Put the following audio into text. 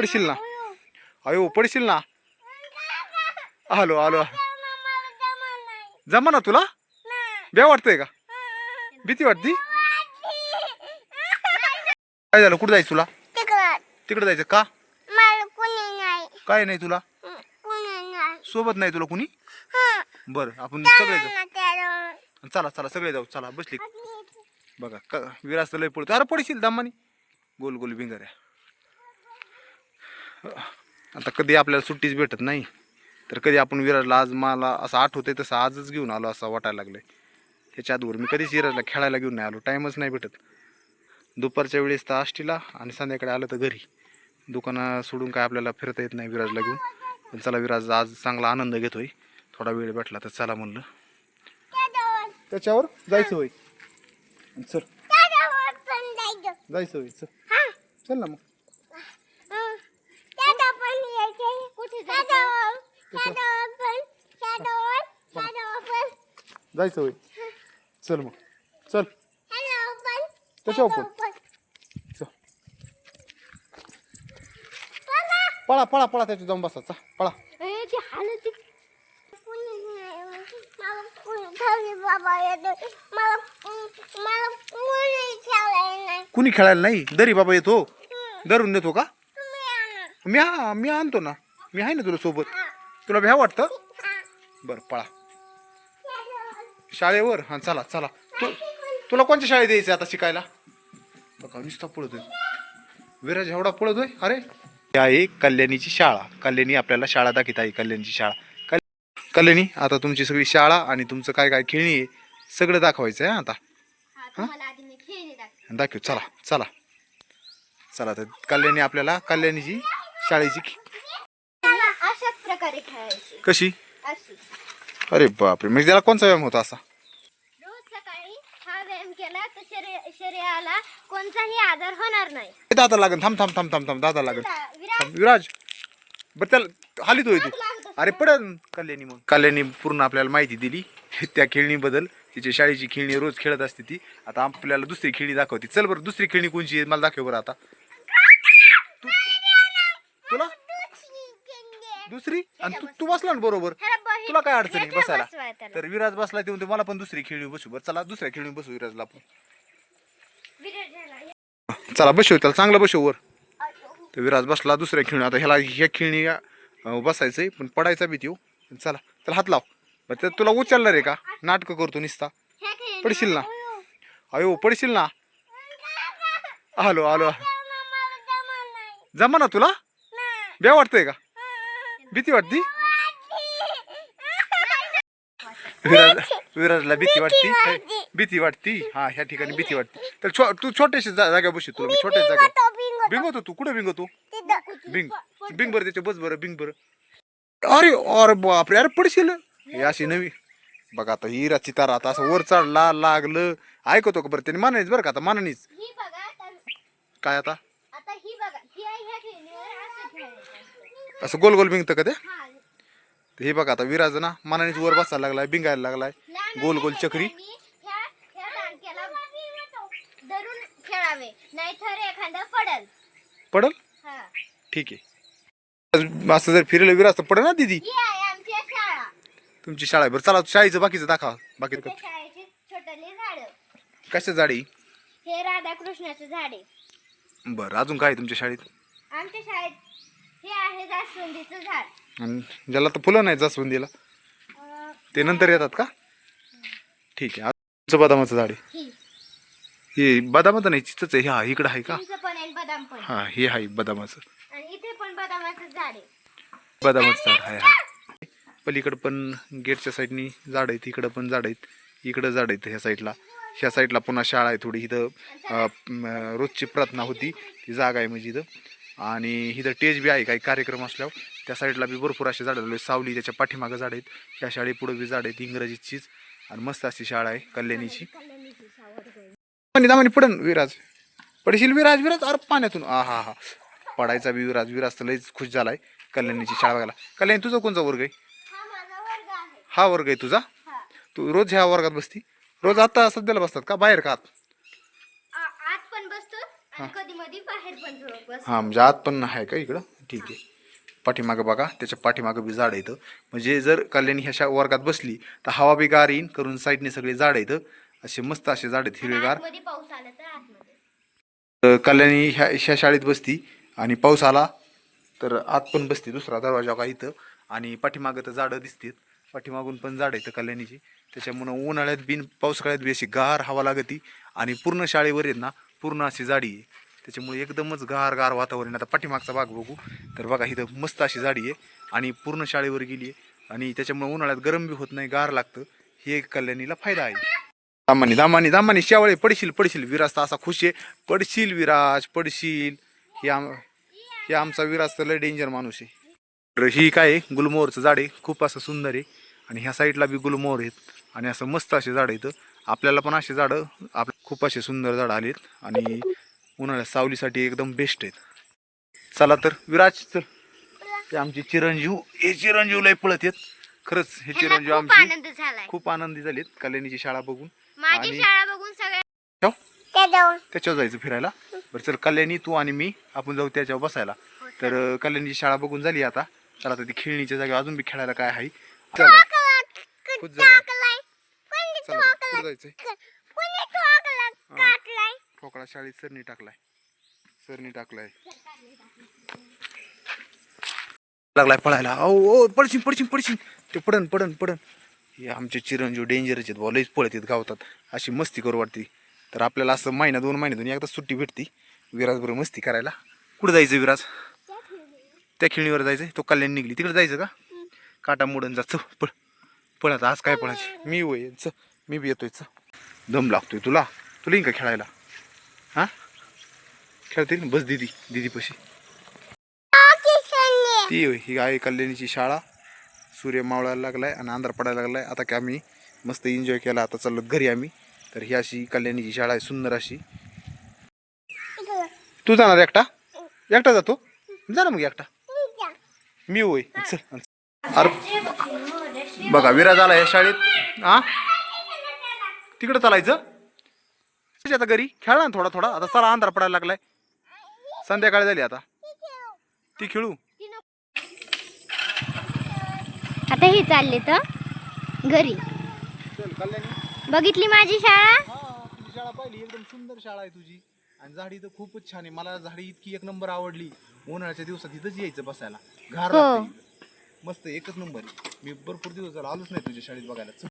पडशील ना? अयो पडशील ना? आलो आलो. जमा ना तुला? बे वाटतंय का? भीती वाटती? काय झालं? कुठं जायचं तुला? तिकडे जायचं का? काय नाही तुला? सोबत नाही तुला कुणी? बरं आपण सगळे जाऊ. चला चला सगळे जाऊ. चला बसली. बघा क विरास्त लय पडतो अरे पडशील दमानी. गोल गोल भिंगाऱ्या. आता कधी आपल्याला सुट्टीच भेटत नाही तर कधी आपण विराजला आज मला असं आठवतंय तसं आजच घेऊन आलो असं वाटायला लागलंय. ह्याच्या आधीवर मी कधीच विराजला खेळायला घेऊन नाही आलो टाईमच नाही भेटत. दुपारच्या वेळेस तर आष्टीला आणि संध्याकाळी आलं तर घरी. दुकानं सोडून काय आपल्याला फिरता येत नाही विराजला घेऊन. पण चला विराज आज चांगला आनंद घेतोय. थोडा वेळ भेटला तर चला म्हणलं. त्याच्यावर जायचं होय. चल. जायचं. होय चल. चल ना मग हं. त्याच्यावर पण यायचं कुठे त्याच्यावर त्याच्यावर पण त्याच्यावर त्याच्यावर पण जायचं होय. चल मग. चल. पण चल. पळा पळा पळा त्याच्या जाऊन बसायचा पळा. कुणी खेळायला नाही? दरी बाबा येतो. धरून देतो का? मी आणतो ना. मी आहे ना तुला सोबत. तुला भ्या वाटतं? बरं पळा. शाळेवर? हां चला चला. तू तुला कोणत्या शाळेत द्यायचं आता शिकायला? बघा नुसता पळतोय. विराज एवढा पळतोय? अरे. ही आहे कल्याणीची शाळा. कल्याणी आपल्याला शाळा दाखवत आहे कल्याणीची शाळा. कल- कल्याणी आता तुमची सगळी शाळा आणि तुमचं काय काय खेळणी आहे सगळं दाखवायचं आहे आता. हा तुम्हाला आधी मी खेळणी दाखव दाखव चला चला. चला तर कल्याणी आपल्याला कल्याणीची शाळेची खे- प्रकारे खेळायची. कशी? अशी. अरे बापरे म्हणजे त्याला कोणचा व्यायाम होता असा? रोज सकाळी हा व्यायाम केला तर शरीर शरीराला कोणताही आजार होणार नाही. ए, दादा लागन थांब थांब थांब थांब थांब दादा लागन विराट थांब, विराज. बरं त्याला होय तू लागत अरे पडन कल्याणी मग कल्याणी पूर्ण आपल्याला माहिती दिली. त्या खेळणीबद्दल तिची शाळेची खेळणी रोज खेळत असते ती. आता आपल्याला दुसरी खेळणी दाखवते. चल बरं दुसरी खेळणी कोणची आहे? मला दाखव बरं आता तू- तुला दुसरी? आणि तू तू बसला ना बरोबर. तुला काय अडचण आहे बसायला? तर विराज बसला ते म्हणते मला पण दुसरी खेळणी बसू बरं. चला दुसऱ्या खेळणी बसू विराजला आपण. चला बसव त्याला चांगला बसव वर. तर विराज बसला दुसऱ्या खेळणी आता ह्याला ह्या खेळणी बसायचंय पण पडायचा भीती हो. चला त्याला हात लाव. बरं त्यात तुला उचलणार आहे का? नाटकं करतो निसता. पडशील ना? अयो पडशील ना? आलो आलो. जमा ना तुला? बे वाटतंय का? भीती वाटती? विराज विराजला भीती वाटती? भीती वाटती? हा ह्या ठिकाणी भीती वाटती. तर छो तू छोट्याशा जा- जागा बसू तुला मी छोट्या जागा बिंगवतो तू? कुठे बिंगवतो बिंग बिंग बरं त्याच्या बस बरं बिंग बरं. अरे अरे बापरे अरे पडशील? हे अशी नवी बघा आता ही राची तारा आता असं वर चढला लागलं. ऐकतो का बरं? त्याने मानानीच बरं का आता मानानीच. ही बघा तर- काय आता? आता ही बघा आहे ह्या खेळणीवर असं खेळायचं असं गोल गोल बिंगतं का ते? हा. तर हे बघा आता विराज ना मानानीच वर बसायला लागलाय बिंगायला लागलाय. गोल गोल चक्री. पडल. पडल? हा. ठीक आहे. असं जर फिरलं विराज तर पडेल ना दिदी? तुमची शाळा आहे बरं. चला शाळेचं बाकीचं दाखवा. बाकी कशा झाडी? हे राधाकृष्णाचं झाड आहे. बरं अजून काय आहे तुमच्या शाळेत? आमच्या शाळेत हे आहे जास्वंदीचं झाड. आणि ज्याला तर फुलं नाही जास्वंदीला अं, ते नंतर येतात का? ठीक आहे तुमचं बदामाचं झाड आहे. ही. हे बदामाचं नाही चिचच आहे. हा इकडं आहे का? चिंच पण आहे बदाम पण. हा हे आहे बदामाचं. आणि इथे पण बदामाचं झाड आहे. बदामाचं झाड आहे हा पलीकडं पण गेटच्या साईडनी झाड आहेत इकडं पण झाड आहेत इकडं झाड आहेत ह्या साईडला. ह्या साईडला पुन्हा शाळा आहे थोडी इथं अं, म, रोजची प्रार्थना होती ती जागा आहे म्हणजे इथं. आणि इथं टेज बी आहे काही कार्यक्रम असल्यावर. त्या साईडला बी भरपूर असे झाडं लावले सावली त्याच्या पाठीमागं झाड आहेत. ह्या शाळेपुढं बी झाड आहेत इंग्रजीचीच आणि मस्त अशी शाळा आहे कल्याणीची. कल्याणीची दामानी पडन विराज. पडशील विराज विराज? अरे पाण्यातून. हा हा हा. पडायचा बी विराज विराज तर लईच खुश झालाय. कल्याणीची शाळा बघायला. कल्याणी तुझा कोणचा वर्ग आहे? हा वर्ग आहे तुझा? तू रोज ह्या वर्गात बसती? रोज आता सध्याला बसतात का? बाहेर का आत आ- आत पण बसतो आणि कधी आतमध्ये बाहेर पण झोप बस. हां म्हणजे आत पण आहे का इकडं? ठीक आहे. पाठीमागं बघा त्याच्या पाठीमागं बी झाड येतं म्हणजे जर कल्याणी ह्या शा वर्गात बसली तर हवा बी गार येईन करून साईडने सगळे झाड येतं असे मस्त असे झाड आहेत हिरवेगार. आतमध्ये पाऊस आला तर आतमध्ये. तर कल्याणी ह्या ह्या शाळेत बसती आणि पाऊस आला तर आत पण बसते दुसरा दरवाजा का इथं. आणि पाठीमागं तर झाडं दिसतात. पाठीमागून पण झाडं येतं कल्याणीची. त्याच्यामुळं उन्हाळ्यात बिन पावसाळ्यात बी अशी गार हवा लागती. आणि पूर्ण शाळेवर आहेत ना पूर्ण अशी जाडी आहे. त्याच्यामुळे एकदमच गार गार वातावरण आता पाठीमागचा भाग बघू. तर बघा इथं मस्त अशी जाडी आहे आणि पूर्ण शाळेवर गेली आहे. आणि त्याच्यामुळे उन्हाळ्यात गरम बी होत नाही गार लागतं. हे एक कल्याणीला फायदा आहे. दामानी दामानी दामानी शेवळे पडशील पडशील विराज तर असा खुश आहे. पडशील विराज पडशील. हे आम हे आमचा विराज तर लय डेंजर माणूस आहे. तर ही काय आहे? गुलमोहरचं झाड आहे. खूप असं सुंदर आहे. आणि ह्या साईडला बी गुलमोहर आहेत. आणि असं मस्त असे झाड आहेत आपल्याला पण असे झाडं आप खूप असे सुंदर झाडं आलेत आणि उन्हाळ्यात सावलीसाठी एकदम बेस्ट आहेत. चला तर विराज चल हे आमचे चिरंजीव हे चिरंजीव लय पळत आहेत. खरंच हे चिरंजीव आमचे आनंद झालाय. खूप आनंदी झालेत कल्याणीची शाळा बघून. आणि-. त्याच्यावर. जायचं फिरायला. बरं चल कल्याणी तू आणि मी आपण जाऊ त्याच्यावर बसायला. तर अं, कल्याणीची शाळा बघून झाली आता. चला आता ती खेळणीच्या जागेवर अजून बी खेळायला काय आहे. चला. खूप झालं. कुठं जायचंय? ठोकळा शाळेत सरनी टाकलाय. सरनी टाकलाय. लागलाय पळायला. ओ ओ पडशील पडशील पडशील. ते पडन पडन पडन. हे आमचे चिरंजीव डेंजरच आहेत भाऊ लईच पळत आहेत गावतात. अशी मस्ती करू वाटते. तर आपल्याला असं महिना दोन महिन्यातून एकदा सुट्टी भेटती. विराज बरोबर मस्ती करायला. कुठं जायचं विराज? त्या खिळणीवर जायचं तो कल्याण निघली. तिकडे जायचं का? काटा मोडून जा. चल पळ. पळ आता. आज काय पळायचे? मी होय. मी बी येतोय दम लागतोय तुला. तुला येईन का खेळायला? हा? खेळते ना बस दिदी दिदी पशी ती होय ही आहे कल्याणीची शाळा. सूर्य मावळायला लागलाय आणि अंधार पडायला लागलाय. आता की आम्ही मस्त एन्जॉय केला. आता चाललो घरी आम्ही. तर ही अशी कल्याणीची शाळा आहे सुंदर अशी. तू जाणार एकटा? एकटा जातो? जा ना मग एकटा. मी होय चल. अरे बघा विराज आला या शाळेत. हा? तिकडं चालायचं. चल आता घरी? खेळा ना थोडा थोडा. आता चला अंधार पडायला लागलाय. संध्याकाळी झाली आता. ती खेळू. आता हे चालले तर घरी. चल कल्याणी. बघितली माझी शाळा? हा तुझी शाळा पाहिली. एकदम सुंदर शाळा आहे तुझी. आणि झाडी तर खूपच छान आहे. मला झाडी इतकी एक नंबर आवडली. उन्हाळ्याच्या दिवसात इथंच यायचं बसायला. घार हो. लागतं. इथं. मस्त एकच नंबर आहे. मी भरपूर दिवस झाला आलोच नाही तुझ्या शाळेत बघायला. चल.